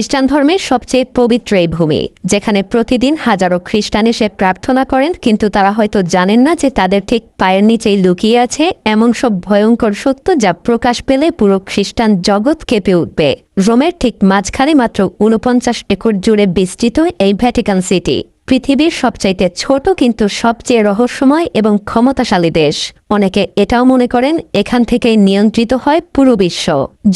খ্রিস্টান ধর্মের সবচেয়ে পবিত্র এই ভূমি, যেখানে প্রতিদিন হাজারো খ্রিস্টান এসে প্রার্থনা করেন, কিন্তু তারা হয়তো জানেন না যে তাদের ঠিক পায়ের নিচেই লুকিয়ে আছে এমন সব ভয়ঙ্কর সত্য যা প্রকাশ পেলে পুরো খ্রিস্টান জগৎ কেঁপে উঠবে। রোমের ঠিক মাঝখানে মাত্র উনপঞ্চাশ একর জুড়ে বিস্তৃত এই ভ্যাটিকান সিটি, পৃথিবীর সবচাইতে ছোট কিন্তু সবচেয়ে রহস্যময় এবং ক্ষমতাশালী দেশ। অনেকে এটাও মনে করেন, এখান থেকেই নিয়ন্ত্রিত হয় পুরো বিশ্ব।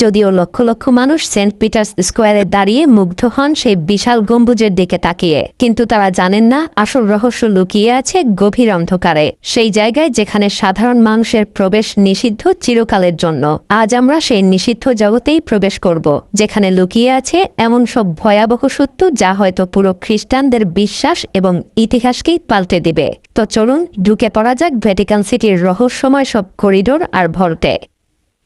যদিও লক্ষ লক্ষ মানুষ সেন্ট পিটার্স স্কোয়ারে দাঁড়িয়ে মুগ্ধ হন সেই বিশাল গম্বুজের দিকে তাকিয়ে। কিন্তু তারা জানেন না, আসল রহস্য লুকিয়ে আছে গভীর অন্ধকারে, সেই জায়গায় যেখানে সাধারণ মানুষের প্রবেশ নিষিদ্ধ চিরকালের জন্য। আজ আমরা সেই নিষিদ্ধ জগতেই প্রবেশ করব, যেখানে লুকিয়ে আছে এমন সব ভয়াবহ সত্য যা হয়তো পুরো খ্রিস্টানদের বিশ্বাস এবং ইতিহাসকেই পাল্টে দিবে। তো চলুন ঢুকে পড়া যাক ভ্যাটিকান সিটির রহস্যময় সব করিডোর আর ভল্টে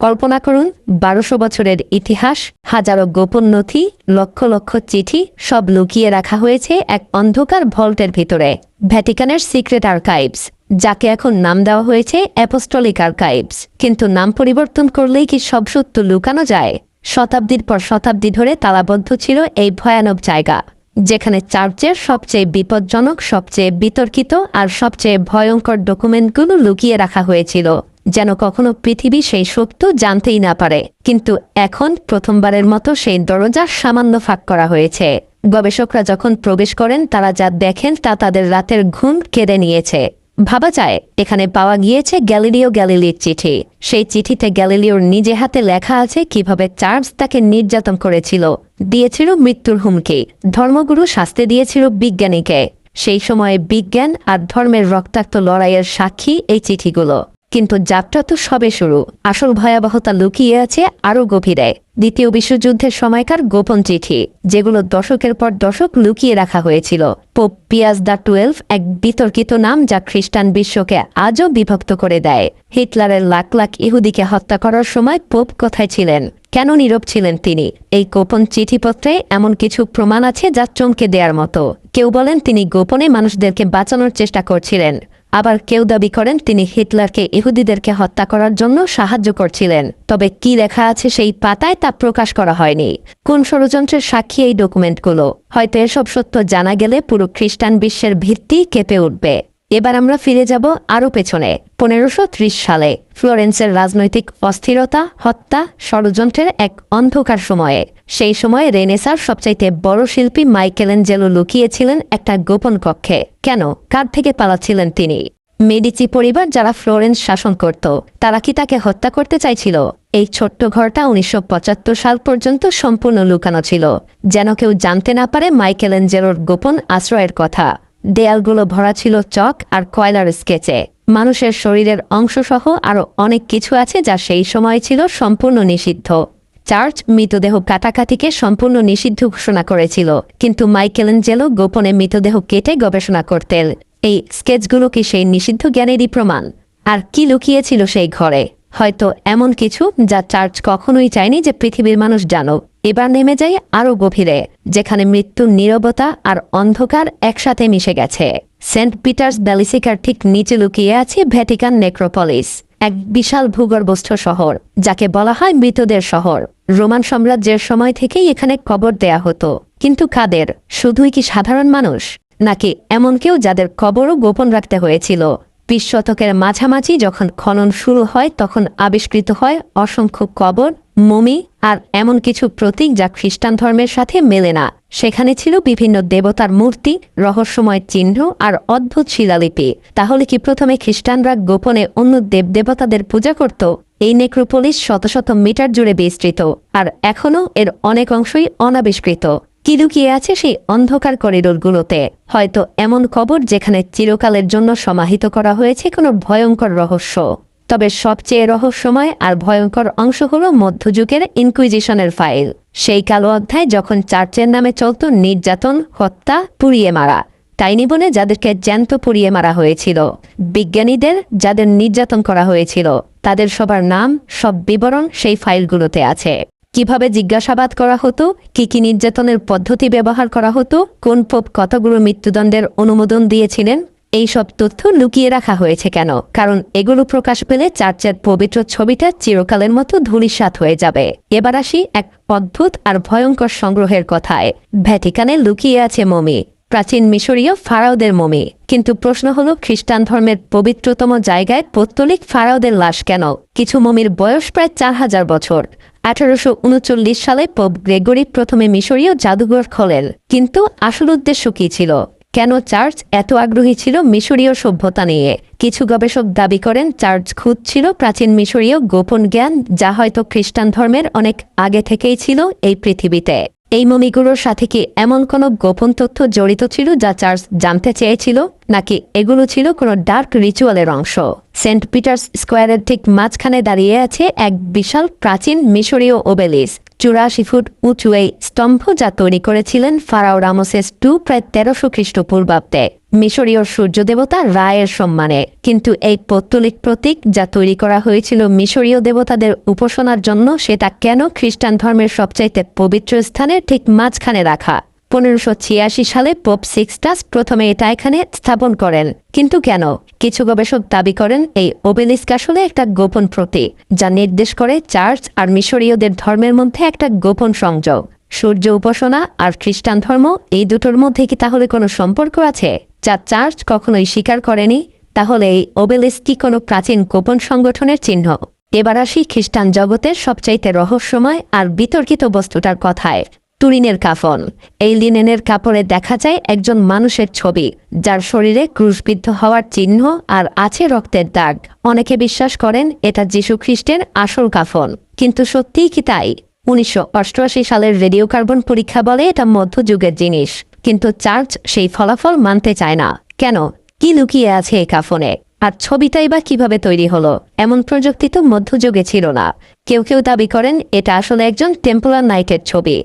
কল্পনা করুন, বারোশো বছরের ইতিহাস, হাজারো গোপন নথি, লক্ষ লক্ষ চিঠি, সব লুকিয়ে রাখা হয়েছে এক অন্ধকার ভল্টের ভিতরে। ভ্যাটিকানের সিক্রেট আর্কাইভস, যাকে এখন নাম দেওয়া হয়েছে অ্যাপোস্টলিক আর্কাইভস। কিন্তু নাম পরিবর্তন করলেই কি সব সত্য লুকানো যায়? শতাব্দীর পর শতাব্দী ধরে তালাবদ্ধ ছিল এই ভয়ানক জায়গা। যেখানে চার্চের সবচেয়ে বিপজ্জনক, সবচেয়ে বিতর্কিত আর সবচেয়ে ভয়ঙ্কর ডকুমেন্টগুলো লুকিয়ে রাখা হয়েছিল, যেন কখনো পৃথিবী সেই সত্য জানতেই না পারে। কিন্তু এখন প্রথমবারের মতো সেই দরজা সামান্য ফাঁক করা হয়েছে। গবেষকরা যখন প্রবেশ করেন, তারা যা দেখেন তা তাদের রাতের ঘুম কেড়ে নিয়েছে। ভাবা যায়, এখানে পাওয়া গিয়েছে গ্যালিলিও গ্যালিলির চিঠি। সেই চিঠিতে গ্যালিলিওর নিজে হাতে লেখা আছে কীভাবে চার্লস তাকে নির্যাতন করেছিল। দিয়েছিল মৃত্যুর হুমকি, ধর্মগুরু শাস্তি দিয়েছিল বিজ্ঞানীকে। সেই সময়ে বিজ্ঞান আর ধর্মের রক্তাক্ত লড়াইয়ের সাক্ষী এই চিঠিগুলো। কিন্তু যাত্রা তো সবে শুরু। আসল ভয়াবহতা লুকিয়ে আছে আরও গভীরে। দ্বিতীয় বিশ্বযুদ্ধের সময়কার গোপন চিঠি, যেগুলো দশকের পর দশক লুকিয়ে রাখা হয়েছিল। পোপ পিয়াজ দ্য টুয়েলভ এক বিতর্কিত নাম যা খ্রিস্টান বিশ্বকে আজও বিভক্ত করে দেয়। হিটলারের লাখ লাখ ইহুদিকে হত্যা করার সময় পোপ কোথায় ছিলেন? কেন নীরব ছিলেন তিনি? এই গোপন চিঠিপত্রে এমন কিছু প্রমাণ আছে যা চমকে দেওয়ার মতো। কেউ বলেন তিনি গোপনে মানুষদেরকে বাঁচানোর চেষ্টা করছিলেন। আবার কেউ দাবি করেন তিনি হিটলারকে ইহুদিদেরকে হত্যা করার জন্য সাহায্য করছিলেন। তবে কি লেখা আছে সেই পাতায় তা প্রকাশ করা হয়নি। কোন ষড়যন্ত্রের সাক্ষী এই ডকুমেন্টগুলো? হয়তো এসব সত্য জানা গেলে পুরো খ্রিস্টান বিশ্বের ভিত্তি কেঁপে উঠবে। এবার আমরা ফিরে যাব আরও পেছনে। পনেরোশো সালে ফ্লোরেন্সের রাজনৈতিক অস্থিরতা, হত্যা, ষড়যন্ত্রের এক অন্ধকার সময়ে। সেই সময়ে রেনেসার সবচাইতে বড় শিল্পী মাইকেলেঞ্জেলো লুকিয়েছিলেন একটা গোপন কক্ষে। কেন? কার থেকে পালাচ্ছিলেন তিনি? মেডিচি পরিবার যারা ফ্লোরেন্স শাসন করত, তারা কি তাকে হত্যা করতে চাইছিল? এই ছোট্ট ঘরটা উনিশশো পঁচাত্তর সাল পর্যন্ত সম্পূর্ণ লুকানো ছিল। যেন কেউ জানতে না পারে মাইকেলেঞ্জেলোর গোপন আশ্রয়ের কথা। দেয়ালগুলো ভরা ছিল চক আর কয়লার স্কেচে। মানুষের শরীরের অংশসহ আরও অনেক কিছু আছে যা সেই সময় ছিল সম্পূর্ণ নিষিদ্ধ। চার্চ মৃতদেহ কাটাকাটিকে সম্পূর্ণ নিষিদ্ধ ঘোষণা করেছিল, কিন্তু মাইকেল মাইকেলেঞ্জেলো গোপনে মৃতদেহ কেটে গবেষণা করতেন। এই স্কেচগুলো কি সেই নিষিদ্ধ জ্ঞানেরই প্রমাণ? আর কি লুকিয়েছিল সেই ঘরে? হয়তো এমন কিছু যা চার্চ কখনোই চায়নি যে পৃথিবীর মানুষ জানো। এবার নেমে যাই আরও গভীরে, যেখানে মৃত্যুর নীরবতা আর অন্ধকার একসাথে মিশে গেছে। সেন্ট পিটার্স ব্যালিসিকার ঠিক নিচে লুকিয়ে আছে ভ্যাটিকান নেক্রোপলিস, এক বিশাল ভূগর্ভস্থ শহর, যাকে বলা হয় মৃতদের শহর। রোমান সাম্রাজ্যের সময় থেকেই এখানে কবর দেয়া হতো। কিন্তু কাদের? শুধুই কি সাধারণ মানুষ? নাকি এমন কেউ যাদের কবরও গোপন রাখতে হয়েছিল? বিশ শতকের মাঝামাঝি যখন খনন শুরু হয়, তখন আবিষ্কৃত হয় অসংখ্য কবর, মমি আর এমন কিছু প্রতীক যা খ্রিস্টান ধর্মের সাথে মেলে না। সেখানে ছিল বিভিন্ন দেবতার মূর্তি, রহস্যময় চিহ্ন আর অদ্ভুত শিলালিপি। তাহলে কি প্রথমে খ্রিস্টানরা গোপনে অন্য দেবদেবতাদের পূজা করত? এই নেক্রোপলিস শত শত মিটার জুড়ে বিস্তৃত, আর এখনও এর অনেক অংশই অনাবিষ্কৃত। কি লুকিয়ে আছে সেই অন্ধকার করিডোরগুলোতে? হয়তো এমন কবর যেখানে চিরকালের জন্য সমাহিত করা হয়েছে কোনো ভয়ঙ্কর রহস্য। তবে সবচেয়ে রহস্যময় আর ভয়ঙ্কর অংশ হল মধ্যযুগের ইনকুইজিশনের ফাইল। সেই কালো অধ্যায় যখন চার্চের নামে চলত নির্যাতন, হত্যা, পুড়িয়ে মারা। তাই নিবনে যাদেরকে জ্যান্ত পুড়িয়ে মারা হয়েছিল। বিজ্ঞানীদের যাদের নির্যাতন করা হয়েছিল, তাদের সবার নাম, সব বিবরণ সেই ফাইলগুলোতে আছে। কীভাবে জিজ্ঞাসাবাদ করা হতো? কি কি নির্যাতনের পদ্ধতি ব্যবহার করা হতো? কোন পোপ কতগুলো মৃত্যুদণ্ডের অনুমোদন দিয়েছিলেন? এই সব তথ্য লুকিয়ে রাখা হয়েছে কেন? কারণ এগুলো প্রকাশ পেলে চার্চের পবিত্র ছবিটা চিরকালের মতো ধূলিসাৎ হয়ে যাবে। এবার আসি এক অদ্ভুত আর ভয়ঙ্কর সংগ্রহের কথায়। ভ্যাটিকানে লুকিয়ে আছে মমি। প্রাচীন মিশরীয় ফারাওদের মমি। কিন্তু প্রশ্ন হলো, খ্রিস্টান ধর্মের পবিত্রতম জায়গায় পৌত্তলিক ফারাওদের লাশ কেন? কিছু মমির বয়স প্রায় চার হাজার বছর। আঠারোশো উনচল্লিশ সালে পোপ গ্রেগরি প্রথমে মিশরীয় জাদুঘর খোলেন কিন্তু আসল উদ্দেশ্য কী ছিল? কেন চার্চ এত আগ্রহী ছিল মিশরীয় সভ্যতা নিয়ে? কিছু গবেষক দাবি করেন চার্চ খুঁজছিল প্রাচীন মিশরীয় গোপন জ্ঞান, যা হয়তো খ্রিস্টান ধর্মের অনেক আগে থেকেই ছিল এই পৃথিবীতে। এই মমিগুলোর সাথে কি এমন কোনো গোপন তথ্য জড়িত ছিল যা চার্চ জানতে চেয়েছিল, নাকি এগুলো ছিল কোনো ডার্ক রিচুয়ালের অংশ? সেন্ট পিটার্স স্কোয়ারের ঠিক মাঝখানে দাঁড়িয়ে আছে এক বিশাল প্রাচীন মিশরীয় ওবেলিস চুরাশি ফুট উঁচু এই স্তম্ভ যা তৈরি করেছিলেন ফারাও রামোসেস টু প্রায় তেরোশো খ্রিস্টপূর্বাব্দে। মিশরীয় সূর্য দেবতা রায়ের সম্মানে। কিন্তু এই পৌত্তলিক প্রতীক যা তৈরি করা হয়েছিল মিশরীয় দেবতাদের উপাসনার জন্য সেটা কেন খ্রিস্টান ধর্মের সবচাইতে পবিত্র স্থানে ঠিক মাঝখানে রাখা? পনেরোশো ছিয়াশি সালে পোপ সিক্সটাস প্রথমে এটা এখানে স্থাপন করেন। কিন্তু কেন? কিছু গবেষক দাবি করেন এই ওবেলিস্ক আসলে একটা গোপন প্রতি, যা নির্দেশ করে চার্চ আর মিশরীয়দের ধর্মের মধ্যে একটা গোপন সংযোগ। সূর্য উপাসনা আর খ্রিস্টান ধর্ম এই দুটোর মধ্যে কি তাহলে কোনো সম্পর্ক আছে? যা চার্চ কখনোই স্বীকার করেনি, তাহলে এই ওবেলিস্ক কি কোনো প্রাচীন গোপন সংগঠনের চিহ্ন? এবার আসি খ্রিস্টান জগতের সবচাইতে রহস্যময় আর বিতর্কিত বস্তুটার কথায়। তুরিনের কাফন। এই লিনেনের কাপড়ে দেখা যায় একজন মানুষের ছবি, যার শরীরে ক্রুশবিদ্ধ হওয়ার চিহ্ন আর আছে রক্তের দাগ। অনেকে বিশ্বাস করেন এটা যীশু খ্রিস্টের আসল কাফন, কিন্তু সত্যিই কি তাই? উনিশশো অষ্টআশি সালের রেডিও কার্বন পরীক্ষা বলে এটা মধ্যযুগের জিনিস, কিন্তু চার্চ সেই ফলাফল মানতে চায় না। কেন? কি লুকিয়ে আছে এই কাফনে? আর ছবিটাই বা কীভাবে তৈরি হলো? এমন প্রযুক্তি তো মধ্যযুগে ছিল না। কেউ কেউ দাবি করেন এটা আসলে একজন টেম্পলার নাইটের ছবি।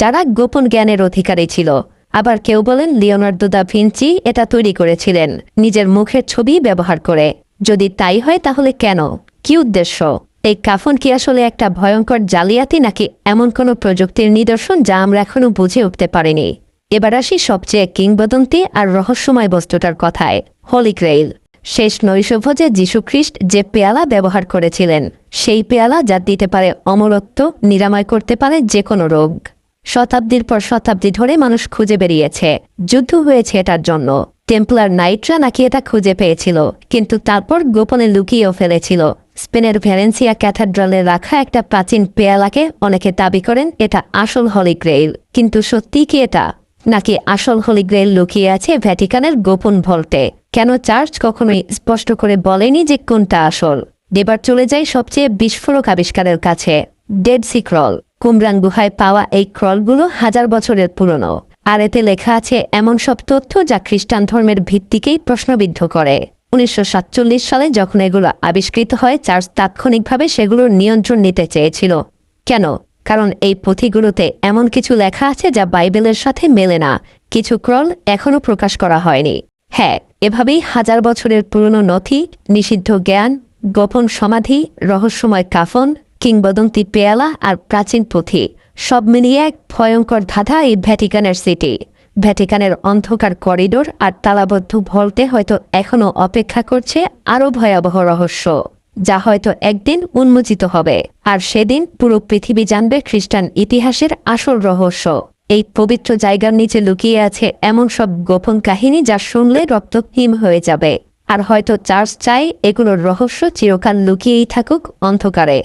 যারা গোপন জ্ঞানের অধিকারী ছিল। আবার কেউ বলেন লিওনার্দো দা ভিঞ্চি এটা তৈরি করেছিলেন, নিজের মুখের ছবি ব্যবহার করে। যদি তাই হয় তাহলে কেন? কি উদ্দেশ্য? এই কাফন কি আসলে একটা ভয়ঙ্কর জালিয়াতি নাকি এমন কোনো প্রযুক্তির নিদর্শন যা আমরা এখনও বুঝে উঠতে পারিনি? এবার আসি সবচেয়ে কিংবদন্তি আর রহস্যময় বস্তুটার কথায় হোলি গ্রেইল শেষ নৈশভোজে যীশুখ্রিস্ট যে পেয়ালা ব্যবহার করেছিলেন, সেই পেয়ালা যা দিতে পারে অমরত্ব, নিরাময় করতে পারে যে কোনো রোগ। শতাব্দীর পর শতাব্দী ধরে মানুষ খুঁজে বেরিয়েছে। যুদ্ধ হয়েছে এটার জন্য। টেম্পলার নাইটরা নাকি এটা খুঁজে পেয়েছিল, কিন্তু তারপর গোপনে লুকিয়েও ফেলেছিল। স্পেনের ভ্যালেন্সিয়া ক্যাথাড্রালে রাখা একটা প্রাচীন পেয়ালাকে অনেকে দাবি করেন এটা আসল হলি গ্রেইল। কিন্তু সত্যি কি এটা? নাকি আসল হলি গ্রেইল লুকিয়ে আছে ভ্যাটিকানের গোপন ভল্টে? কেন চার্চ কখনোই স্পষ্ট করে বলেনি যে কোনটা আসল? এবার চলে যায় সবচেয়ে বিস্ফোরক আবিষ্কারের কাছে, ডেড সি ক্রল। কুমরান গুহায় পাওয়া এই ক্রলগুলো হাজার বছরের পুরনো। আর এতে লেখা আছে, এমন সব তথ্য যা খ্রিস্টান ধর্মের ভিত্তিকেই প্রশ্নবিদ্ধ করে। উনিশশো সাতচল্লিশ সালে যখন এগুলো আবিষ্কৃত হয় চার্চ তাৎক্ষণিকভাবে সেগুলোর নিয়ন্ত্রণ নিতে চেয়েছিল। কেন? কারণ এই পুঁথিগুলোতে এমন কিছু লেখা আছে যা বাইবেলের সাথে মেলে না। কিছু ক্রল এখনও প্রকাশ করা হয়নি। হ্যাঁ এভাবেই হাজার বছরের পুরনো নথি, নিষিদ্ধ জ্ঞান, গোপন সমাধি, রহস্যময় কাফন কিংবদন্তি পেয়ালা আর প্রাচীন পুঁথি, সব মিলিয়ে এক ভয়ঙ্কর ধাঁধা এই ভ্যাটিকানের সিটি। ভ্যাটিকানের অন্ধকার করিডোর আর তালাবদ্ধ ভল্টে হয়তো এখনও অপেক্ষা করছে আরও ভয়াবহ রহস্য, যা হয়তো একদিন উন্মোচিত হবে। আর সেদিন পুরো পৃথিবী জানবে খ্রিস্টান ইতিহাসের আসল রহস্য। এই পবিত্র জায়গার নিচে লুকিয়ে আছে এমন সব গোপন কাহিনী যা শুনলে রক্তহীন হয়ে যাবে। আর হয়তো চার্চ চাই এগুলোর রহস্য চিরকাল লুকিয়েই থাকুক অন্ধকারে।